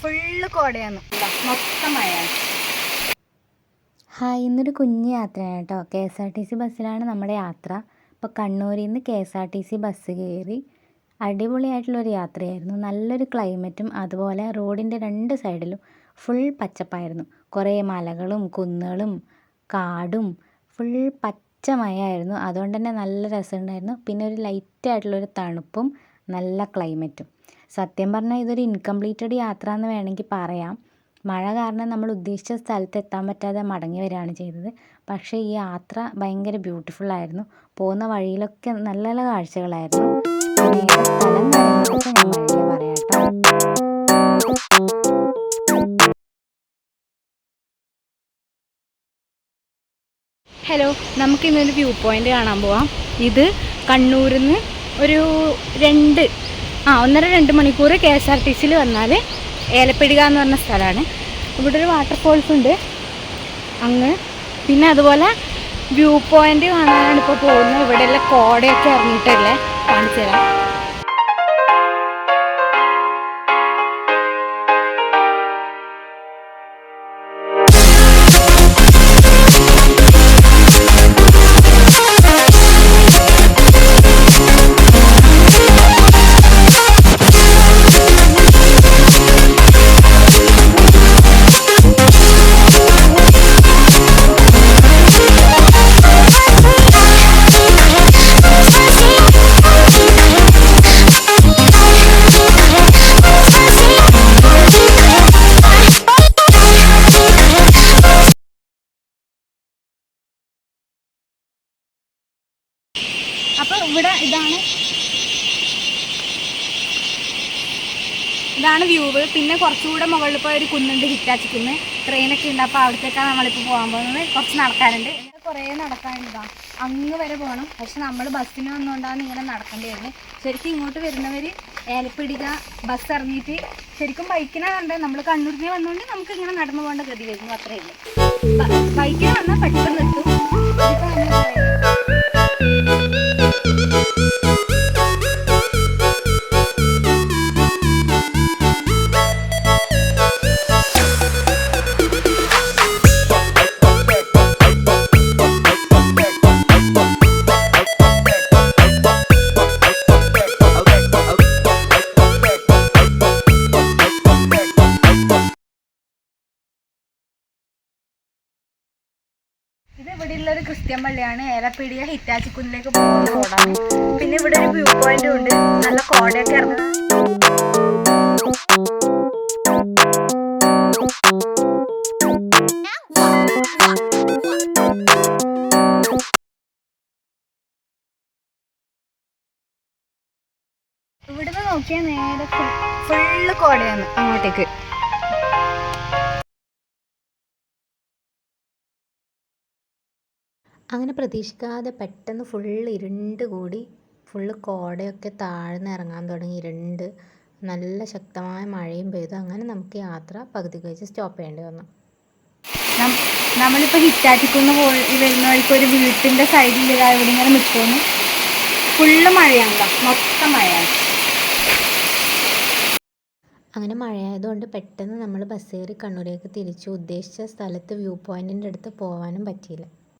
Full കോടയാണ് മൊത്തം മഴയാണ്. Hi ഇന്നൊരു കുഞ്ഞ് യാത്രയാണ് കേട്ടോ. K S R T C ബസ്സിലാണ് നമ്മുടെ യാത്ര. അപ്പോൾ കണ്ണൂരിൽ നിന്ന് K S R T C bus കയറി അടിപൊളിയായിട്ടുള്ളൊരു യാത്രയായിരുന്നു. നല്ലൊരു ക്ലൈമറ്റും അതുപോലെ റോഡിന്റെ രണ്ട് സൈഡിലും ഫുൾ പച്ചപ്പായിരുന്നു. കുറേ മലകളും കുന്നുകളും കാടും ഫുൾ പച്ചമയായിരുന്നു അതുകൊണ്ട് തന്നെ നല്ല രസമുണ്ടായിരുന്നു. പിന്നെ ഒരു ലൈറ്റായിട്ടുള്ളൊരു തണുപ്പും നല്ല ക്ലൈമറ്റും. സത്യം പറഞ്ഞാൽ ഇതൊരു ഇൻകംപ്ലീറ്റഡ് യാത്ര എന്ന് വേണമെങ്കിൽ പറയാം. മഴ കാരണം നമ്മൾ ഉദ്ദേശിച്ച സ്ഥലത്ത് എത്താൻ പറ്റാതെ മടങ്ങി വരികയാണ് ചെയ്തത്. പക്ഷേ ഈ യാത്ര ഭയങ്കര ബ്യൂട്ടിഫുൾ ആയിരുന്നു. പോകുന്ന വഴിയിലൊക്കെ നല്ല നല്ല കാഴ്ചകളായിരുന്നു. ഹലോ നമുക്ക് ഇന്നൊരു വ്യൂ പോയിന്റ് കാണാൻ പോവാം. ഇത് കണ്ണൂരിൽ നിന്ന് ഒരു രണ്ട് ആ ഒന്നര രണ്ട് മണിക്കൂർ കെ എസ് ആർ ടി സിയിൽ വന്നാൽ ഏലപ്പെടുക എന്ന് പറഞ്ഞ സ്ഥലമാണ്. ഇവിടെ ഒരു വാട്ടർഫോൾസ് ഉണ്ട്. അങ്ങ് പിന്നെ അതുപോലെ വ്യൂ പോയിന്റ് കാണാനാണ് ഇപ്പോൾ പോകുന്നത്. ഇവിടെയുള്ള കോടയൊക്കെ ഇറങ്ങിയിട്ടല്ലേ കാണിച്ചു തരാം ഇവിടെ ഇതാണ്. ഇതാണ് വ്യൂവ് പിന്നെ കുറച്ചുകൂടെ മുകളിൽ പോയി ഒരു കുന്നുണ്ട് ഹിറ്റാച്ചി കുന്ന് ട്രെയിനൊക്കെ ഉണ്ട്. അപ്പോൾ അവിടത്തേക്കാണ് നമ്മളിപ്പോൾ പോകാൻ പോകുന്നത്. കുറച്ച് നടക്കാനുണ്ട്. കുറേ നടക്കാനുണ്ട് അങ്ങ് വരെ പോകണം. പക്ഷെ നമ്മൾ ബസ്സിന് വന്നുകൊണ്ടാണ് ഇങ്ങനെ നടക്കേണ്ടി വരുന്നത്. ശരിക്കും ഇങ്ങോട്ട് വരുന്നവർ ഏലപ്പിടിക ബസ് ഇറങ്ങിയിട്ട് ശരിക്കും ബൈക്കിനാണ് കണ്ടത് നമ്മൾ കണ്ണൂരിനെ വന്നുകൊണ്ട് നമുക്ക് ഇങ്ങനെ നടന്നു പോകേണ്ട ഗതി വരുന്നു. അത്രയേ ബൈക്കിന് വന്നാൽ പെട്ടെന്ന് എത്തും. ഒരു ക്രിസ്ത്യൻ പള്ളിയാണ്. ഏലപ്പീടിയ ഹിറ്റാച്ചിക്കുന്നിലേക്ക് പോകുന്ന റോഡാണ്. പിന്നെ ഇവിടെ ഒരു വ്യൂ പോയിന്റും ഉണ്ട്. നല്ല കോടയൊക്കെ ഇറങ്ങും ഇവിടുന്ന് നോക്കിയാൽ നേരെ ഫുള്ള് കോടയാണ് അങ്ങോട്ടേക്ക്. അങ്ങനെ പ്രതീക്ഷിക്കാതെ പെട്ടെന്ന് ഫുള്ള് ഇരുണ്ട് കൂടി ഫുള്ള് കോടയൊക്കെ താഴ്ന്ന് ഇറങ്ങാൻ തുടങ്ങി. ഇരുണ്ട് നല്ല ശക്തമായ മഴയും പെയ്തു. അങ്ങനെ നമുക്ക് യാത്ര പകുതി കഴിച്ച് സ്റ്റോപ്പ് ചെയ്യേണ്ടി വന്നു. നമ്മളിപ്പോൾ നമ്മളിപ്പോ ഹിറ്റാറ്റിക്കുന്ന് പോയി വരുന്ന വഴിക്ക് ഒരു വീട്ടിന്റെ സൈഡിൽ ഇവിടെ ഇങ്ങനെ നിൽക്കുന്നു ഫുള്ള് മഴയാണ് മൊത്തം മഴയാണ്. അങ്ങനെ മഴയായതുകൊണ്ട് പെട്ടെന്ന് നമ്മൾ ബസ് കയറി കണ്ണൂരേക്ക് തിരിച്ചു ഉദ്ദേശിച്ച സ്ഥലത്ത് വ്യൂ പോയിന്റിന്റെ അടുത്ത് പോകാനും പറ്റിയില്ല.